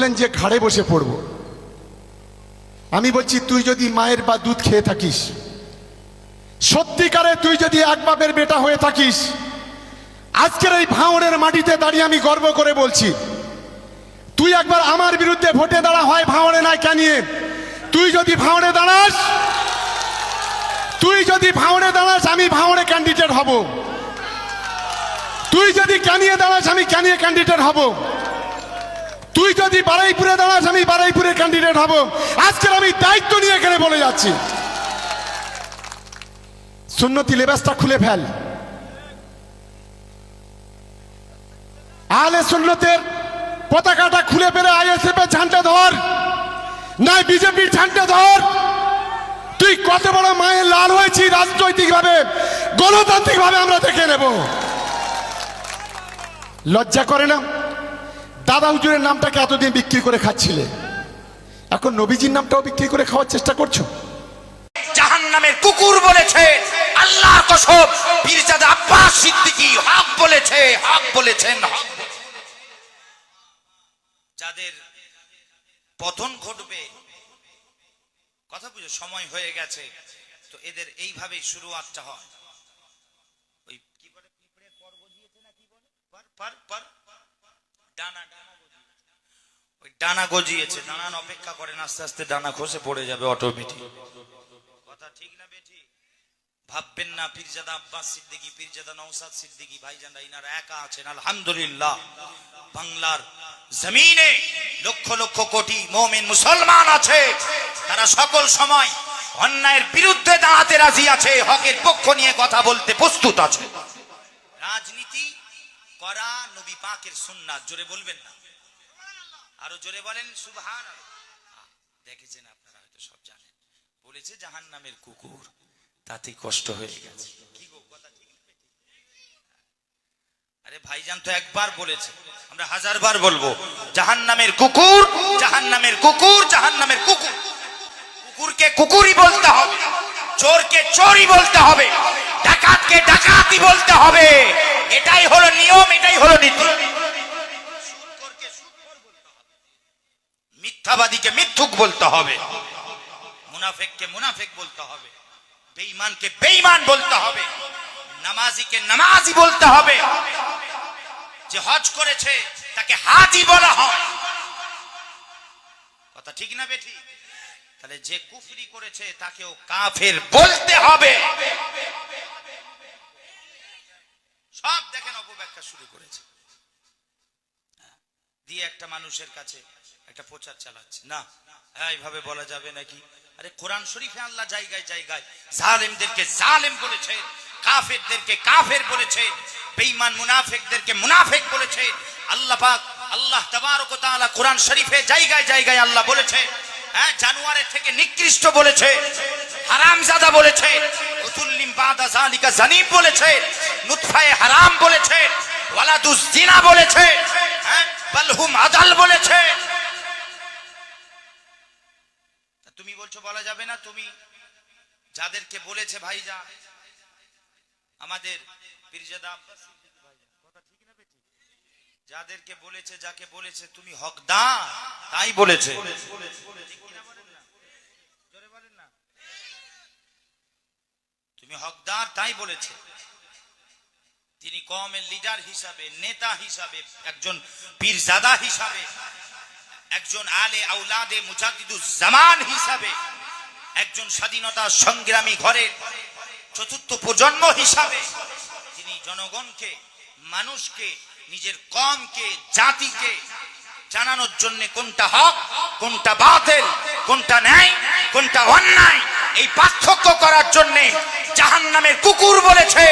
বললেন যে ঘাড়ে বসে পড়ব। আমি বলছি, তুই যদি মায়ের বা দুধ খেয়ে থাকিস, সত্যিকারে তুই যদি এক বাপের বেটা হয়ে থাকিস, আজকের এই ভাঙড়ের মাটিতে দাঁড়িয়ে আমি গর্ব করে বলছি, তুই একবার আমার বিরুদ্ধে ভোটে দাঁড়া, হয় ভাঙড়ে নয় কানিয়ে তুই যদি ভাঙড়ে দাঁড়াস, তুই যদি ভাঙড়ে দাঁড়াস, আমি ভাঙড়ে ক্যান্ডিডেট হব। তুই যদি ক্যানিয়ে দাঁড়াস, আমি ক্যানিয়ে ক্যান্ডিডেট হব। তুই যদি বারাইপুরে দাঁড়াস, আমি বারাইপুরে ক্যান্ডিডেট হব। আজকের আমি দায়িত্ব নিয়ে এখানে বলে যাচ্ছি। সুন্নতি লেবাসটা খুলে ফেল। আলে সুন্নতের পতাকাটা খুলে ফেলে আইএসএফ এর ঝান্ডা ধর নাই বিজেপির ঝান্ডা ধর। তুই কত বড় মায়ের লাল হয়েছি রাজনৈতিক ভাবে গণতান্ত্রিক ভাবে আমরা দেখে নেব। লজ্জা করে না? দাদা হুজুরের নামটাকে এতদিন বিক্রি করে খাচ্ছিলে। এখন নবীজির নামটাও বিক্রি করে খাওয়ার চেষ্টা করছ? কুকুর বলেছে আল্লাহ পীরজাদা আব্বাস সিদ্দিকী হক বলেছে, হক বলেছেন। যাদের পতন ঘটবে, কথা বুঝো, সময় হয়ে গেছে, তো এদের এইভাবেই শুরুয়াতটা হয়। ওই কি বলে পিঁপড়ে গজিয়েছে না কি বলে? ডানা। ওই ডানা গজিয়েছে দাঁড়ান অপেক্ষা করেন, আস্তে আস্তে ডানা খসে পড়ে যাবে অটোমেটিক কথা ঠিক না বেঠি? ভাববেন না, পীরজাদা আব্বাস সিদ্দিকী, পীরজাদা নৌসাদ সিদ্দিকী, ভাইজানরা ইনারা একা আছেন, আলহামদুলিল্লাহ। বাংলার জমিনে লক্ষ লক্ষ কোটি মোমেন মুসলমান আছে, তারা সকল সময় অন্যায়ের বিরুদ্ধে দাঁড়াতে রাজি আছে, হকের পক্ষ নিয়ে কথা বলতে প্রস্তুত আছে। নবী পাকের সুন্নাত, জোরে বলবেন না? আরও জোরে বলেন সুবহান দেখেছেন আপনারা, হয়তো সব জানেন। বলেছে জাহান নামের কুকুর তাতে কষ্ট হয়ে গেছে? আরে ভাইজান তো একবার বলেছে, আমরা হাজারবার বলব জাহান নামের কুকুর জাহান নামের কুকুর জাহান নামের কুকুর। কুকুরকে কুকুরই বলতে হবে, চোরকে চোরই বলতে হবে, ডাকাতকে ডাকাতি বলতে হবে। এটাই হলো নিয়ম, এটাই হলো নীতি। মিথ্যাবাদীকে মিথ্যুক বলতে হবে। মুনাফেককে মুনাফেক বলতে হবে। বেঈমানকে বেঈমান বলতে হবে। নামাজিকে নামাজি বলতে হবে। যে হজ করেছে, তাকে হাজি বলা হয়। কথা ঠিক না বেঠি? তাহলে যে কুফরি করেছে, তাকেও কাফের বলতে হবে সব দেখেন অপব্যাখ্যা শুরু করেছে। দিয়ে একটা মানুষের কাছে একটা প্রচার চালাচ্ছে। না, এইভাবে বলা যাবে নাকি? আরে কোরআন শরীফে আল্লাহ জায়গায় জায়গায় জালেমদেরকে জালেম বলেছে, কাফেরদেরকে কাফের বলেছে, বেঈমান মুনাফিকদেরকে মুনাফিক বলেছে। আল্লাহ পাক, আল্লাহ তাবারক তাআলা কোরআন শরীফে জায়গায় জায়গায় আল্লাহ বলেছে হ্যাঁ জানুয়ারের থেকে নিকৃষ্ট বলেছে। হারামজাদা বলেছে। উতুল্লিম বলেছে। নুতফায়ে হারাম বলেছে। ওয়ালাদুজ জিনা বলেছে। হ্যাঁ বালহুম আদাল বলেছে। তুমি বলছো বলা যাবে না তুমি যাদেরকে বলেছে ভাইজা আমাদের পীরজাদা ভাইজান, যাদেরকে বলেছে যাকে বলেছে তুমি হকদার। তাই বলেছে। তুমি হকদার তাই বলেছে তিনি কমের লিডার হিসাবে, নেতা হিসাবে, একজন পীরজাদা হিসাবে, একজন আলে আউলাদে মুজাদ্দিদুজ জামান হিসাবে, একজন স্বাধীনতা সংগ্রামী ঘরের চতুর্থ প্রজন্ম হিসাবে, তিনি জনগণকে, মানুষকে, নিজের কমকে জাতিকে জানানোর জন্য কোনটা হক, কোনটা বাতিল, কোনটা ন্যায়, কোনটা অন্যায়, এই পার্থক্য করার জন্য জাহান নামের কুকুর বলেছে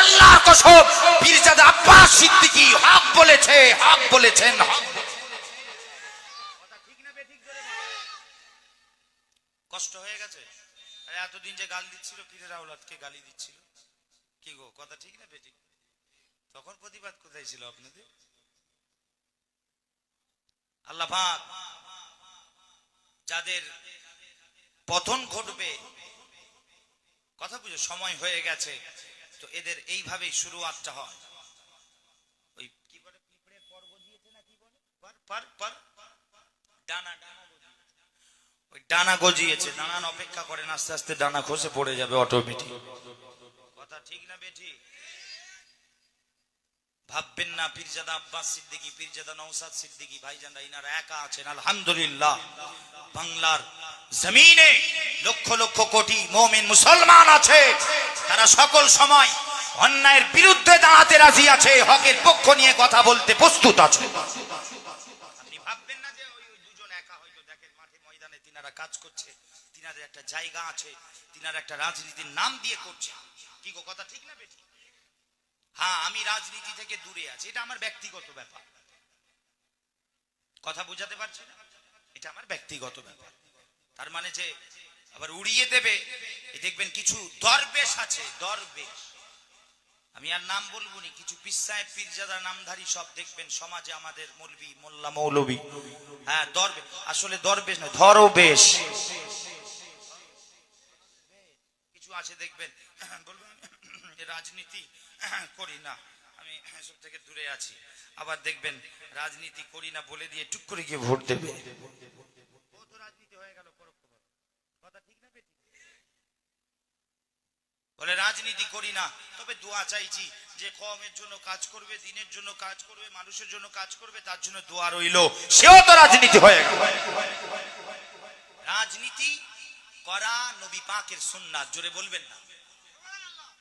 আল্লাহ কসব পীরজাদা আব্বাস সিদ্দিকী হক বলেছে, হক বলেছেন। হক কষ্ট হয়ে গেছে? আরে এতদিন যে গাল দিচ্ছিল, পীরের আওলাদকে গালি দিচ্ছিল। কি গো, কথা ঠিক না বেটি তখন প্রতিবাদ কোথায় ছিল আপনাদের? যাদের পতন ঘটবে, কথা বুঝো, সময় হয়ে গেছে, তো এদের এইভাবেই শুরু শুরুয়াতটা হয়। ওই কি বলে, পিঁপড়ে পর গজিয়েছে না কি বলে? পার পার পার। ডানা ওই ডানা গজিয়েছে ডানা অপেক্ষা করেন, আস্তে আস্তে ডানা খসে পড়ে যাবে অটোমেটিক কথা ঠিক না বেঠি ভাববেন না, পীরজাদা আব্বাস সিদ্দিকী, পীরজাদা নৌসাদ সিদ্দিকী, ভাইজানরা ইনারা একা আছেন, আলহামদুলিল্লাহ। বাংলার জমিনে লক্ষ লক্ষ কোটি মোমেন মুসলমান আছে, তারা সকল সময় অন্যায়ের বিরুদ্ধে দাঁড়াতে রাজি আছে, হকের পক্ষ নিয়ে কথা বলতে প্রস্তুত আছে। আপনি ভাববেন না যে ওই দুজন একা হয়তো দেখেন, মাঠে ময়দানে তিনারা কাজ করছে, তিনাদের একটা জায়গা আছে, তিনারা একটা রাজনীতির নাম দিয়ে করছে। কি গো, কথা ঠিক না বেটি হ্যাঁ আমি রাজনীতি থেকে দূরে আছি। এটা আমার ব্যক্তিগত ব্যাপার। কথা বুঝাতে পারছি না? এটা আমার ব্যক্তিগত ব্যাপার। তার মানে যে আবার উড়িয়ে দেবে দেখবেন কিছু দরবেশ আছে, দরবেশ। আমি আর নাম বলব নি, কিছু পিসায় পীরজাদা, নামধারী সব দেখবেন, সমাজে আমাদের মৌলবি, মোল্লা, মৌলবি। হ্যাঁ দরবেশ আসলে দরবেশ নয়, ধরবেশ। আছে, দেখবেন, বলবেন রাজনীতি করি না। আমি এসব থেকে দূরে আছি। আবার দেখবেন, রাজনীতি করি না বলে দিয়ে টুক করে গিয়ে ভোট দেবে? বলে, রাজনীতি করি না, তবে দোয়া চাইছি যে কমের জন্য কাজ করবে, দিনের জন্য কাজ করবে, মানুষের জন্য কাজ করবে, তার জন্য দোয়া রইল। সেও তো রাজনীতি হয়ে গেল। রাজনীতি করা নবী পাকের সুন্নাত, জোরে বলবেন না।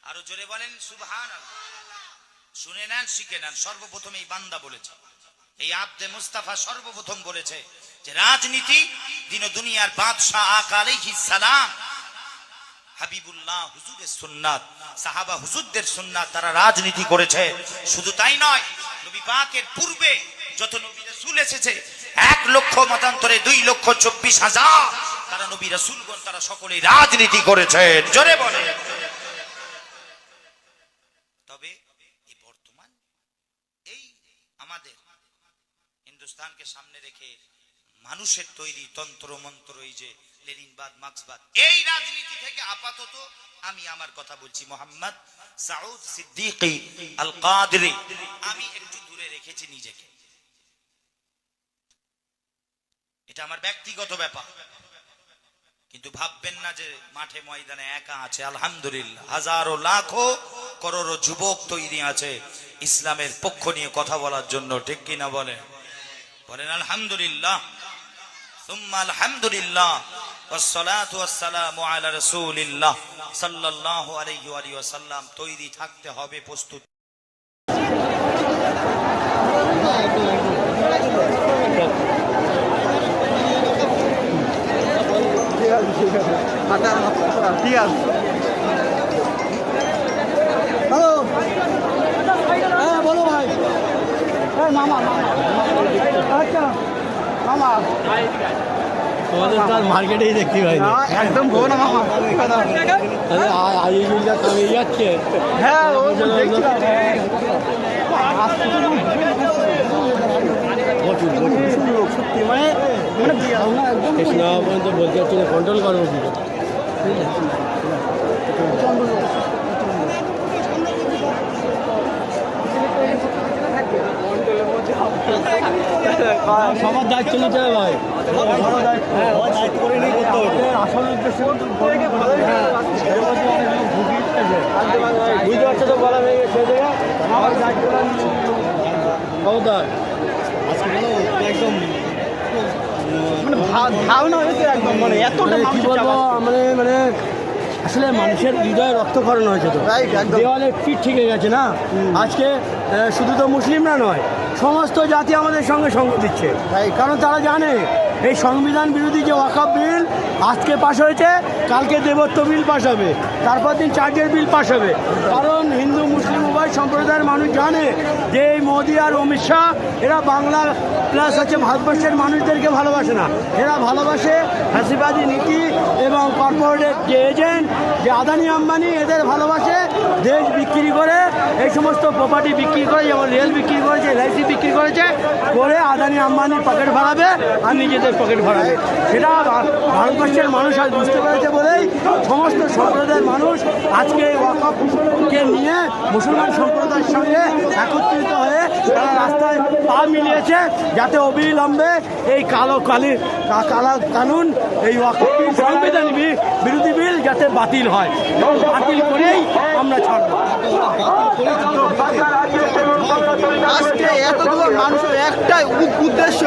আরও জোরে বলেন সুবহান শুনে নেন, শিখে নেন সর্বপ্রথম এই বান্দা বলেছে। এই আব্দে মুস্তাফা সর্বপ্রথম বলেছে যে, রাজনীতি দিন দুনিয়ার বাদশাহ আকালাইহিস সালাম, হাবিবুল্লাহ হুজুরের সুন্নাত, সাহাবা হুজুরদের সুন্নাত, তারা রাজনীতি করেছে। শুধু তাই নয়, নবী পাকের পূর্বে যত নবী রাসূল এসেছে, এক লক্ষ, মতান্তরে দুই লক্ষ, চব্বিশ হাজার তারা নবী রাসূলগণ, তারা সকলেই রাজনীতি করেছে জোরে বলে তবে বর্তমান এই আমাদের হিন্দুস্তানকে সামনে রেখে মানুষের তৈরি তন্ত্র মন্ত্র, এই যে লেনিনবাদ মার্ক্সবাদ এই রাজনীতি থেকে আপাতত আমি আমার কথা বলছি, মোহাম্মদ সাউদ সিদ্দিকী আল কাদরি আমি একটু দূরে রেখেছি নিজেকে। এটা আমার ব্যক্তিগত ব্যাপার। কিন্তু ভাববেন না যে মাঠে ময়দানে একা আছে আলহামদুলিল্লাহ হাজারো লাখো করোড়ো যুবক তৈরি আছে ইসলামের পক্ষ নিয়ে কথা বলার জন্য ঠিক কিনা বলেন বলেন আলহামদুলিল্লাহ সুম্মা আলহামদুলিল্লাহ والصلاة والسلام على رسول الله صلى الله عليه وآله وسلم তৈরি থাকতে হবে প্রস্তুত ঠিক আছে হ্যালো হ্যাঁ বলো ভাই। হ্যাঁ মামা আচ্ছা মামা তোমাদের তো আর মার্কেটেই দেখতে পাই একদম ভো না মামা তাহলে আইজুলটা কমে যাচ্ছে হ্যাঁ ও প্রচুর প্রচুর সত্যি মানে মানে ভাবনা একদম পর্যন্ত বলতে হচ্ছে যে কন্ট্রোল করো কি সবার দায়িত্ব নিতে হবে ভাই। দায়িত্ব করে নিয়ে করতে হবে আসল উদ্দেশ্য বুঝতে পারছ তো বলা হয়ে গেছে আমার দায়িত্ব আজকে একদম মানে ভাবনা হয়েছে একদম মানে এতটা মানে কি বলব মানে মানে আসলে মানুষের হৃদয়ে রক্তক্ষরণ হয়েছে তো। দেওয়ালে পিঠ ঠিক গেছে না? আজকে শুধু তো মুসলিমরা নয় সমস্ত জাতি আমাদের সঙ্গে সঙ্গ দিচ্ছে. কারণ তারা জানে এই সংবিধান বিরোধী যে ওয়াকাপ বিল আজকে পাশ হয়েছে কালকে দেবত্ব বিল পাশ হবে তারপর দিন চার্জের বিল পাশ হবে। কারণ হিন্দু উভয় সম্প্রদায়ের মানুষ জানে যে এই মোদি আর অমিত শাহ, এরা বাংলা প্লাস হচ্ছে ভারতবর্ষের মানুষদেরকে ভালোবাসে না। এরা ভালোবাসে হাসিবাদী নীতি এবং কর্পোরেটের যে এজেন্ট যে আদানি আম্বানি, এদের ভালোবাসে দেশ বিক্রি করে, এই সমস্ত প্রপার্টি বিক্রি করে, যেমন রেল বিক্রি করেছে এলআইসি বিক্রি করেছে, করে আদানি আম্বানির পকেট ভরাবে আর নিজেদের পকেট ভরাবে। সেটা ভারতবর্ষের মানুষ আজ বুঝতে পেরেছে বলেই সমস্ত সম্প্রদায়ের মানুষ আজকে ওয়াকফকে নিয়ে মুসলমান সম্প্রদায়ের সঙ্গে একত্রিত হয়ে তারা রাস্তায় পা মিলিয়েছে যাতে অবিলম্বে এই কালো কালি, কা- কালা কানুন, এই সংবিধান বিরোধী বিল যাতে বাতিল হয়। বাতিল করেই আমরা ছাড়বো। আজকে এতগুলো মানুষের একটাই উদ্দেশ্য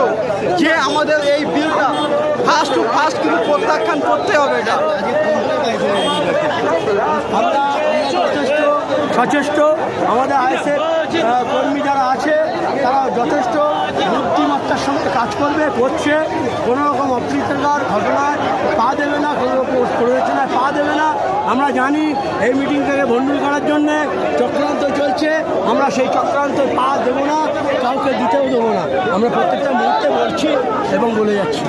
যে আমাদের এই বিলটা ফার্স্ট টু ফার্স্ট কিন্তু প্রত্যাখ্যান করতে হবে এটা। সচেষ্ট। আমাদের আইএসএফ কর্মী যারা আছে তারা যথেষ্ট। বুদ্ধিমত্তার সঙ্গে কাজ করবে, করছে। কোনো রকম অপ্রীতিকর ঘটনায় পা দেবে না, কোনো রকম প্ররোচনায় পা দেবে না। আমরা জানি এই মিটিংটাকে ভণ্ডুল করার জন্যে চক্রান্ত চলছে। আমরা সেই চক্রান্ত পা দেবো না, কাউকে দিতেও দেবো না। আমরা প্রত্যেকটা মুহূর্তে বলছি এবং বলে যাচ্ছি।